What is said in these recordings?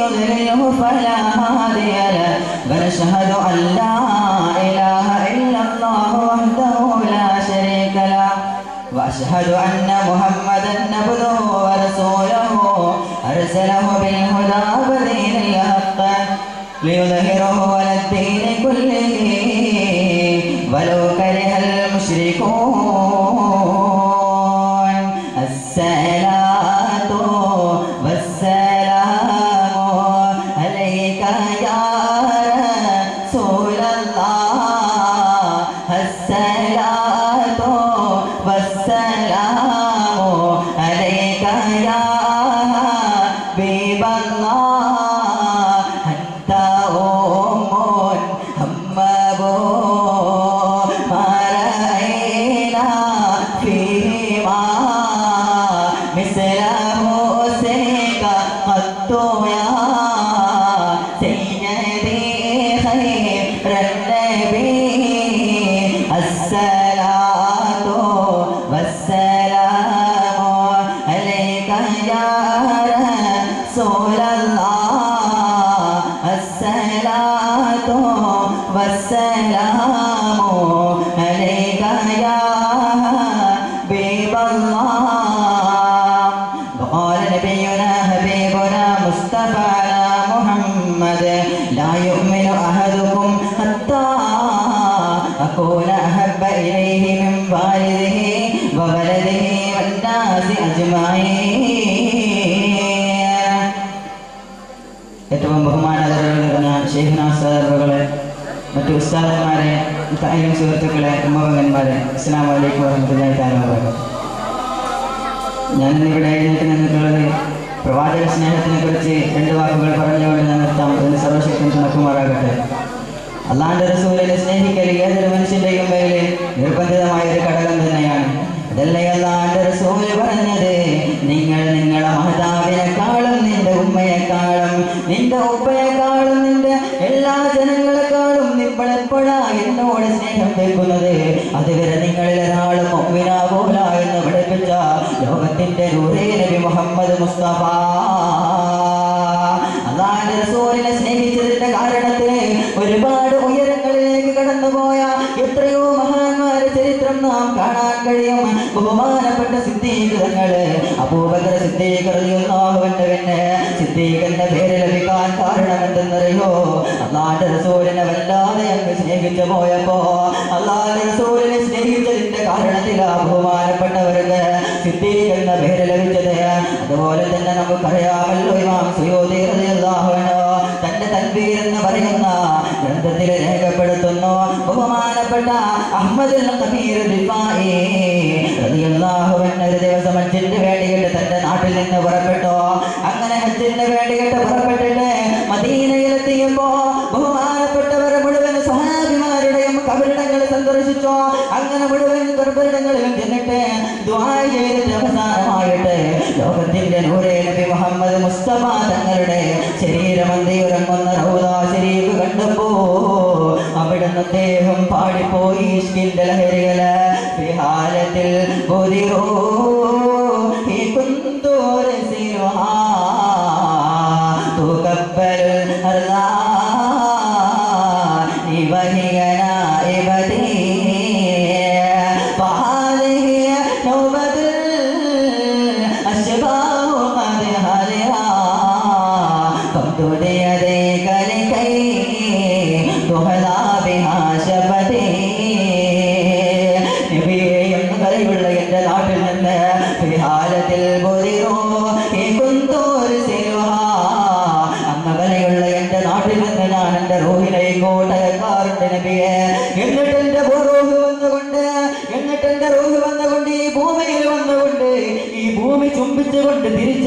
يضلله فلا هادي له. ونشهد أن لا إله إلا الله وحده لا شريك له. وأشهد أن محمدا عبده ورسوله. أرسله بالهدى ودين الحق. ليظهره أكون أحب إليه من والده وولده والناس أجمعين ഏറ്റവും ബഹുമാനതകൾ നിറഞ്ഞ ഷെയ്ഖ്നാസാറുകളെ മറ്റു ഉസ്താദന്മാരെ തായും സുഹൃത്തുക്കളെ ഉമ്മവങ്ങന്മാരെ അസ്സാം വലൈക്കും വറഹമത്തുള്ളാഹി തആല വബറകാതുഹു ഞാൻ ഇന്നിവിടെ എഴുന്നേറ്റ് നിന്നിട്ടുള്ളത് പ്രവാചക സ്നേഹത്തിനെ കുറിച്ച് രണ്ട് വാക്കുകൾ പറഞ്ഞുകൊണ്ട് ഞാൻ നിർത്താം അതിന് സർവശക്തൻ തുണക്കുമാറാകട്ടെ അള്ളാന്റെ റസൂലിനെ സ്നേഹിക്കൽ നൽകുന്നത് അതുവരെ നിങ്ങളിൽ ഒരാളും ഒമ്മിനാകൂല എന്ന് പഠിപ്പിച്ച ലോകത്തിന്റെ നൂറേ നബി മുഹമ്മദ് മുസ്തഫ. അള്ളാന്റെ റസൂലിനെ സ്നേഹിച്ചതിന്റെ കാരണത്തിന് ഒരുപാട് ഉയരങ്ങളിലേക്ക് കടന്നുപോയ എത്രയോ ചരിത്രം നാം കാണാൻ കഴിയും. ബഹുമാനപ്പെട്ട പേര് ലഭിക്കാൻ അള്ളാന്റെ റസൂലിനെ വല്ലാതെ സ്നേഹിച്ചു പോയപ്പോ അള്ളാന്റെ റസൂലിനെ സ്നേഹിച്ചതിന്റെ കാരണത്തിലാ ബഹുമാനപ്പെട്ടവർക്ക് സിദ്ധീകരണ പേര് ലഭിച്ചത്. അതുപോലെ തന്നെ നമുക്കറിയാമല്ലോ ഇമാം തന്റെ തൻവീർ എന്ന് പറയുന്ന ഗ്രന്ഥത്തിൽ രേഖപ്പെടുത്തുന്നു. ബഹുമാനപ്പെട്ട അഹമ്മദ് ഒരു ദിവസം ഹജ്ജിന് വേണ്ടിയിട്ട് തന്റെ നാട്ടിൽ നിന്ന് പുറപ്പെട്ടു. അങ്ങനെ ഹജ്ജിന് വേണ്ടിയിട്ട് സന്ദർശിച്ചു അങ്ങനെ മുഴുവൻ ദുർബലങ്ങളിലും തിന്നിട്ട് അവസാനമായിട്ട് ലോകത്തിന്റെ നൂറേ നബി മുഹമ്മദ് മുസ്തഫ തങ്ങളുടെ ശരീരമന്തി ഉറങ്ങുന്ന റൗദ ശരീഫ് കണ്ടപ്പോ അവിടുന്ന് അദ്ദേഹം പാടിപ്പോയി ഇഷ്കിന്റെ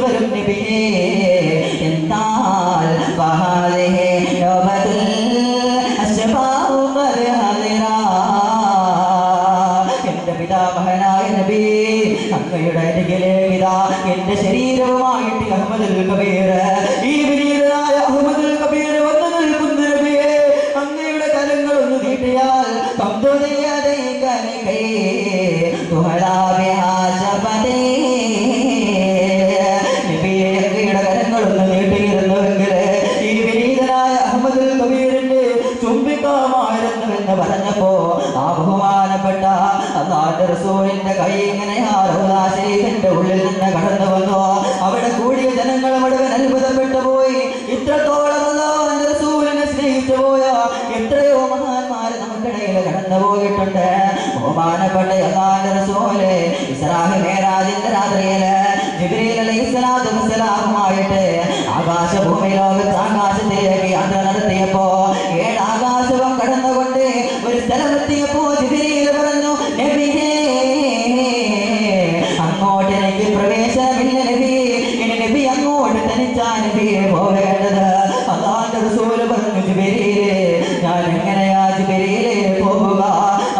വരും നബിയെ എന്നാൽ വഹാലേ ലോകത്തിൽ എന്റെ പിതാമഹനായ നബി അങ്ങയുടെ അരികിലെ പിതാ എന്റെ ശരീരവുമായിട്ട് അഹമ്മദുൽ കബീർ ഈ വിനീതനായ അഹമ്മദ് കബീർ വന്നു നിൽക്കുന്ന നബിയെ അങ്ങയുടെ കരങ്ങളൊന്നു നീട്ടിയാൽ പന്തോതയാതെ കനകേ പറഞ്ഞപ്പോ ആ ബഹുമാനപ്പെട്ട അന്നാട്ട് റസൂലിന്റെ കൈ ഇങ്ങനെ ആ റൗദാ ഉള്ളിൽ നിന്ന് കടന്നു വന്നു. അവിടെ കൂടിയ ജനങ്ങൾ മുഴുവൻ അത്ഭുതപ്പെട്ടു പോയി. ഇത്രത്തോളം റസൂലിനെ സ്നേഹിച്ചു പോയ എത്രയോ മഹാന്മാര് നമുക്കിടയിൽ കടന്നു പോയിട്ടുണ്ട്. ബഹുമാനപ്പെട്ട അന്നാട്ട് റസൂലെ ഇസ്രാഹി മേരാജിന്റെ രാത്രിയിൽ ജിബ്രീൽ അലൈഹി സ്വലാത്തു വസ്സലാമുമായിട്ട് ആകാശഭൂമി ലോകത്ത് ആകാശത്തിലേക്ക് നബിയെ പോകേണ്ടത് അള്ളാന്റെ റസൂൽ പറഞ്ഞു ജിബ്രീലേ ഞാൻ എങ്ങനെയാ ജിബ്രീലേ പോകുക?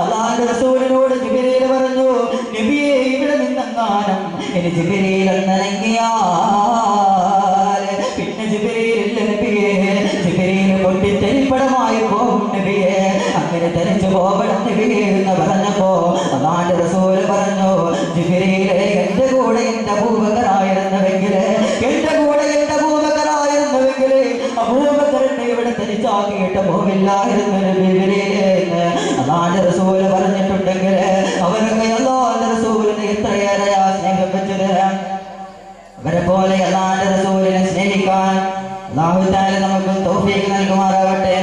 അള്ളാന്റെ റസൂലിനോട് ജിബ്രീൽ പറഞ്ഞു നബിയെ ഇവിടെ നിന്നെങ്ങാനും എനി ജിബ്രീൽ തിരിച്ചാക്കിയിട്ട് പോവില്ലായിരുന്നു നബിയെ എന്ന്. റസൂൽ പറഞ്ഞിട്ടുണ്ടെങ്കിൽ അവരൊക്കെ അള്ളാന്റെ റസൂലിനെ എത്രയേറെയാ സ്നേഹം വെച്ചത്. അവരെ പോലെ അതാണ് റസൂലിനെ സ്നേഹിക്കാൻ അള്ളാഹു താല നമുക്ക് തൗഫീഖ് നൽകുമാറാവട്ടെ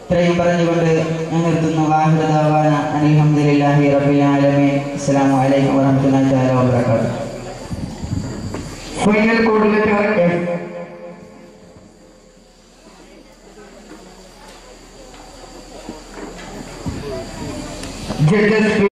ഇത്രയും പറഞ്ഞുകൊണ്ട് ഞാൻ നിർത്തുന്നു. വാഹിദാവാന അൽഹംദുലില്ലാഹി റബ്ബിൽ ആലമീൻ. അസ്സലാമു അലൈക്കും വറഹ്മത്തുള്ളാഹി തആല വബറകാതുഹു. greatest